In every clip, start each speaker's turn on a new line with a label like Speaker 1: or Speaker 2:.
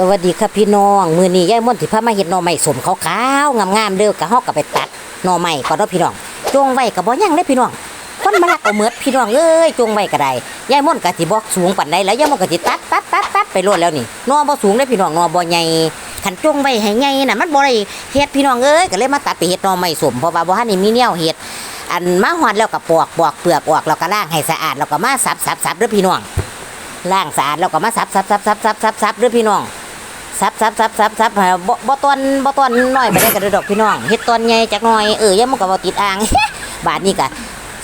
Speaker 1: สวัสดีครับพี่น้อง มือนี้ยายม่วนสิพามาเฮ็ดหน่อไม้สมขาวๆงามๆเด้อกะฮาก็ไปตัดหน่อไม้ก่อนเนาะพี่น้องจงไว้ก็บ่ยั่งเด้อพี่น้องคนมาลักเอาเมิดพี่น้องเอ้ยจงไว้ก็ได้ยายม่วนก็สิบ่สูงปานใดแล้วยายม่วนก็สิตัดตัดตัดตัดไปโลดแล้วนี่หน่อบ่สูงเด้อพี่น้องหน่อบ่ใหญ่คันจงไว้ให้ใหญ่น่ะมันบ่ได้เฮ็ดพี่น้องเอ้ยก็เลยมาตัดไปเฮ็ดหน่อไม้สมเพราะว่าบ่ทันได้มีแนวเฮ็ดอันมาฮอดแล้วก็ปอกปอกเปลือกออกแล้วก็ล้างให้สะอาดแล้วก็มาสับสับสับเด้อพี่น้องล้างสะอาดแล้วก็มาสับสับสับสับสับสับสับเด้อพี่น้อง ซับซับซับซับซับบ่บ่ตอนบ่ตอนน้อยไปได้กันดอกพี่น้องเฮ็ดตอนใหญ่จักหน่อยเออยังมันก็บ่ติดอ่างบาดนี้ก็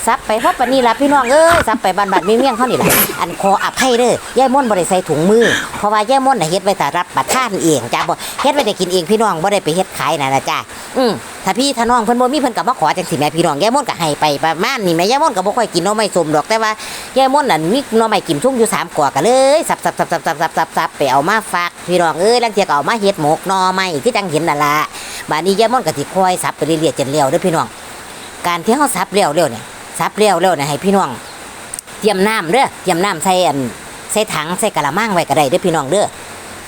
Speaker 1: ซับไปเพอปานนี้ละพี่น้องเอ้ยซับไปบ้านบาดเมี่ยงเฮานี่แหละอันขออภัยเด้อย่ายม่วนบ่ได้ใส่ถุงมือ เพราะว่าย่ายม่วนน่ะเฮ็ดไว้แต่รับประทานเองจ้าบ่เฮ็ดไว้ได้กินเองพี่น้องบ่ได้ไปเฮ็ดขายน่ะนะจ้าอืมถ้าพี่ถ้าน้องเพิ่นบ่มีเพิ่นก็มาขอจังซี่แม่พี่น้องย่ายม่วนก็ให้ไปประมาณนี้แม่ย่ายม่วนก็บ่ค่อยกินหน่อไม้ส้มดอกแต่ว่าย่ายม่วนน่ะมีหน่อไม้กิมทุ่งอยู่สามกว่าก็เลยสับสับสับสับสับสับสับสับไปเอามาฝากพี่น้องเอ้ยล้วเทียก็เอามาเฮ็ดหมกหน่อไม้คือจังเห็นนั่นล่ะบาดนี้ย่ายม่วนก็สิคอยสับไปเรื่อยๆจนแล้วเด้อพี่น้องการที่เฮาสับแล้วแล้วเนี่ย สับแล้วแล้วเนี่ยให้พี่น้องเตรียมน้ำเด้อเตรียมน้ำใส่อันใส่ถังใส่กะละมังไว้ก็ได้เด้อพี่น้องเด้อ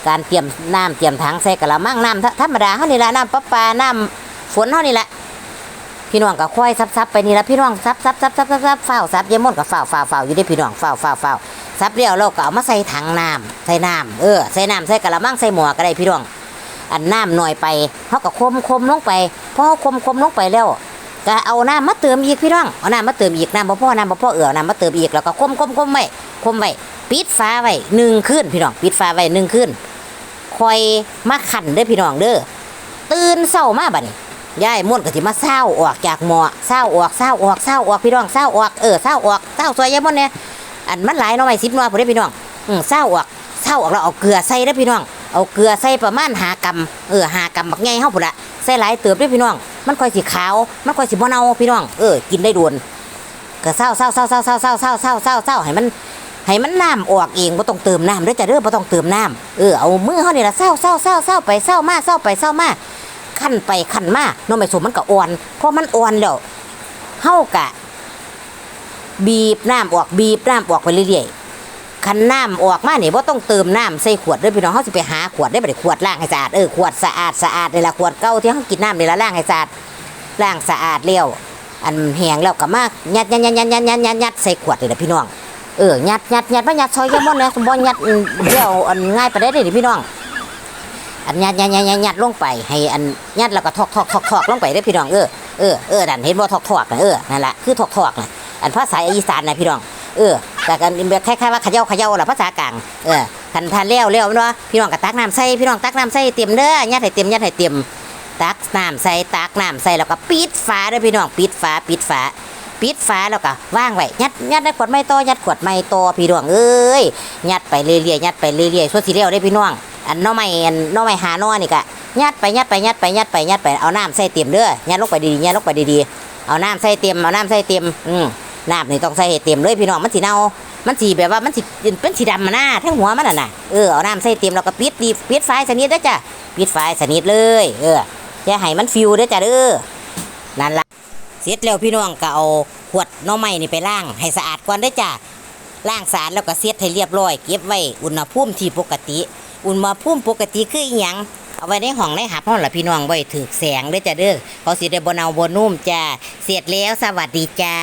Speaker 1: การเตรียมน้ำเตรียมถังใส่กะละมังน้ำธรรมดาเฮานี่ละน้ำประปาน้ำฝนเฮานี่ละพี่น้องก็ค่อยซับๆไปนี่ละพี่น้องซับซับซับซับซับซับฝ้าวซับเยายมนกับฝ้าวฝ้าวฝ้าวอยู่เด้พี่น้องฝ้าวฝ้าวฝ้าวซับแล้วเราก็เอามาใส่ถังน้ำใส่น้ำเออใส่น้ำใส่กะละมังใส่หม้อก็ได้พี่น้องอันน้ำหน่อยไปเขาก็คมคมลงไปพอเขาคมคมลงไปแล้ว ก็เอาน้ำมาเติมอีกพี่น้องเอาน้ำมาเติมอีกน้ำบ่พอน้ำบ่พอเอือน้ำมาเติมอีกแล้วก็คมคมคมไว้คมไว้ปิดฟ้าไว้หนึ่งคืนพี่น้องปิดฟ้าไว้หนึ่งคืนคอยมาขันเด้อพี่น้องเด้อตื่นเช้ามาบัดนี้ยายม่วนก็สิมาเศร้าออกจากหมอเศร้าออกเศร้าออกเศร้าออกพี่น้องเศร้าออกเออเศร้าออกเศร้าซอยยายม่วนเนี่ยอันมันหลายน่อไม้สิบหน่อพุ่นเด้พี่น้องอืมเศร้าออกเศร้าออกแล้วเอาเกลือใส่เด้อพี่น้องเอาเกลือใส่ประมาณหากำเออหากำบักใหญ่เฮาพุ่นละ ใส่หลายเติบด้วยพี่น้อง มันค่อยสิขาว มันค่อยสิบ่เน่าพี่น้อง เออ กินได้โดวนก็เศร้าเศร้าเศร้าเศร้าเศร้าเศร้าเศร้าเศร้าเศร้าเศร้าให้มันให้มันน้ำออกเองบ่ต้องเติมน้ำด้อจ้ะเด้อบ่ต้องเติมน้ำเออ เอามือเฮานี่ล่ะเศร้าเศร้าเศร้าเศร้าไปเศร้ามาเศร้าไปเศร้ามาขั้นไปขั้นมาน้องไม่สมมันก็อ่อน เพอมันอ่อนแล้วเฮากะ บีบน้ำออกบีบน้ำออกไปเรื่อยๆ คันน้ำออกมาเนี่ยว่าต้องเติมน้ำใส่ขวดด้วยพี่น้องเขาสิไปหาขวดได้บ่ได้ขวดล้างให้สะอาดเออขวดสะอาดสะอาดนี่ละขวดเก่าที่เขากินน้ำนี่ละล้างให้สะอาดล้างสะอาดแล้วอันแห้งแล้วก็มายัดยัดยัดยัดยัดยัดยัดยัดใส่ขวดเลยนะพี่น้องเออยัดยัดยัดมายัดซอยยามอนนะสมบูรณ์ยัดเดี่ยวอันง่ายไปได้เลยพี่น้องอันยัดยัดยัดยัดยัดลงไปให้อันยัดแล้วก็ทอกทอกทอกทอกลงไปได้พี่น้องเออเออเออดันเห็นว่าทอกทอกนะเออนั่นแหละคือทอกทอกนะอันภาษาอีสานนะพี่น้องเออ แต่กันแบบคล้ายๆว่าเขย่าเขย่าล่ะภาษากลางเออคันทานเลี้ยวเลี้ยวเนาะพี่น้องก็ตักน้ำใส่พี่น้องตักน้ำใส่เต็มเด้อยัดให้เต็มยัดให้เต็มตักน้ำใส่ตักน้ำใส่แล้วก็ปิดฝาเด้อพี่น้องปิดฝาปิดฝาปิดฝาแล้วก็ว่างไว้ยัดยัดในขวดไม้โตยัดขวดไม้โตพี่น้องเอ้ยยัดไปเรื่อยๆยัดไปเรื่อยๆส่วนสีเลี้ยวได้พี่น้องอันน้อไม้อันน้อไม้หาน้อนี่ก็ยัดไปยัดไปยัดไปยัดไปยัดไปเอาน้ำใส่เต็มเด้อยัดลงไปดีๆยัดลงไปดีๆเอาน้ำใส่เต็มเอาน้ำใส่เต็มอืม น้ำนี่ต้องใส่ให้เต็มเลยพี่น้องมันสีเน่ามันสีแบบว่ามันสีเป็นสีดำมาหน้าทั้งหัวมันน่ะนะเออเอาน้ำใส่เต็มแล้วก็ปิดดีปิดไฟสนิทเด้อจ้ะปิดไฟสนิทเลย เอออย่าให้มันฟิวเด้อจ้ะเด้อนั่นละเสร็จแล้วพี่น้องก็เอาขวดน้อไม้นี่ไปล้างให้สะอาดก่อนเด้อจ้ะล้างสะอาดแล้วก็เซ็ตให้เรียบร้อยเก็บไว้อุณหภูมิที่ปกติ อุณหภูมิปกติคืออีหยังเอาไว้ในห้องในหับห้องละพี่น้องไว้ถือแสงเด้อจ้ะเด้อเขาสิได้บ่เนาบ่นุ่มจ้าเสร็จแล้วสวัสดีจ้า